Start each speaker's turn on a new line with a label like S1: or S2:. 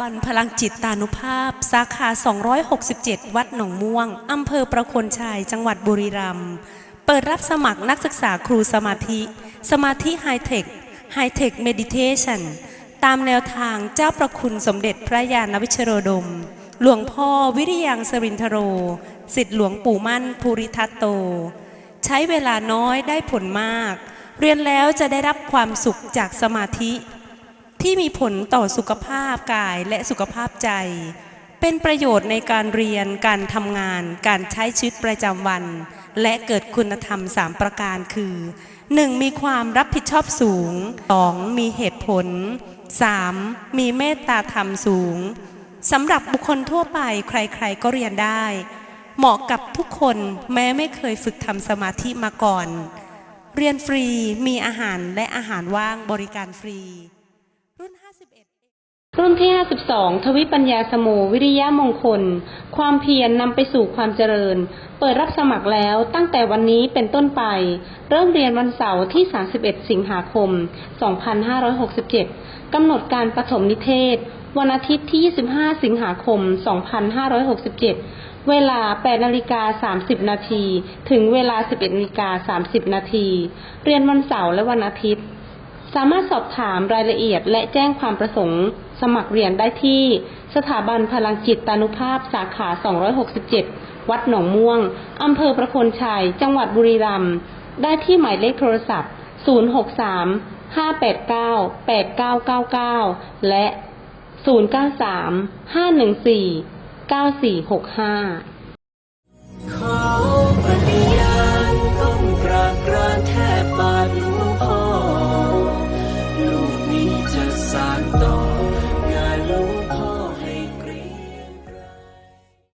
S1: บันพลังจิตตานุภาพ สาขา 267 วัดหนองม่วง อำเภอประคนชัย จังหวัดบุรีรัมย์ เปิดรับสมัครนักศึกษาครูสมาธิ สมาธิไฮเทค ไฮเทคเมดิเทชันตามแนวทางเจ้าประคุณสมเด็จพระยาณวิชโรดม หลวงพ่อวิริยังสรินทโร สิทธิหลวงปู่มั่นภูริทัตโต ใช้เวลาน้อยได้ผลมาก เรียนแล้วจะได้รับความสุขจากสมาธิ ที่มีผลต่อสุขภาพกายและสุขภาพใจ เป็นประโยชน์ในการเรียน การทำงาน การใช้ชีวิตประจำวัน และเกิดคุณธรรม 3 ประการคือ 1. มีความรับผิดชอบสูง 2. มีเหตุผล 3. มีเมตตาธรรมสูงสำหรับบุคคลทั่วไปใครๆก็เรียนได้ เหมาะกับทุกคนแม้ไม่เคยฝึกทำสมาธิมาก่อน เรียนฟรีมีอาหารและอาหารว่างบริการฟรี
S2: รุ่นที่ 52 ทวิปัญญาสโมวิริยะมงคล ความเพียรนำไปสู่ความเจริญ เปิดรับสมัครแล้วตั้งแต่วันนี้เป็นต้นไป เริ่มเรียนวันเสาร์ที่ 31 สิงหาคม 2567 กำหนดการปฐมนิเทศ วันอาทิตย์ที่ 25 สิงหาคม 2567 เวลา 8นาฬิกา30 นาที ถึงเวลา 11นาฬิกา30 นาที เรียนวันเสาร์และวันอาทิตย์ สามารถสอบถามรายละเอียดและแจ้งความประสงค์ สมัครเรียนได้ที่ สถาบันพลังจิตตานุภาพสาขา 267 วัดหนองม่วง อำเภอประโคนชัย จังหวัดบุรีรัมย์ ได้ที่หมายเลขโทรศัพท์ 063 589 8999 และ 093 514 9465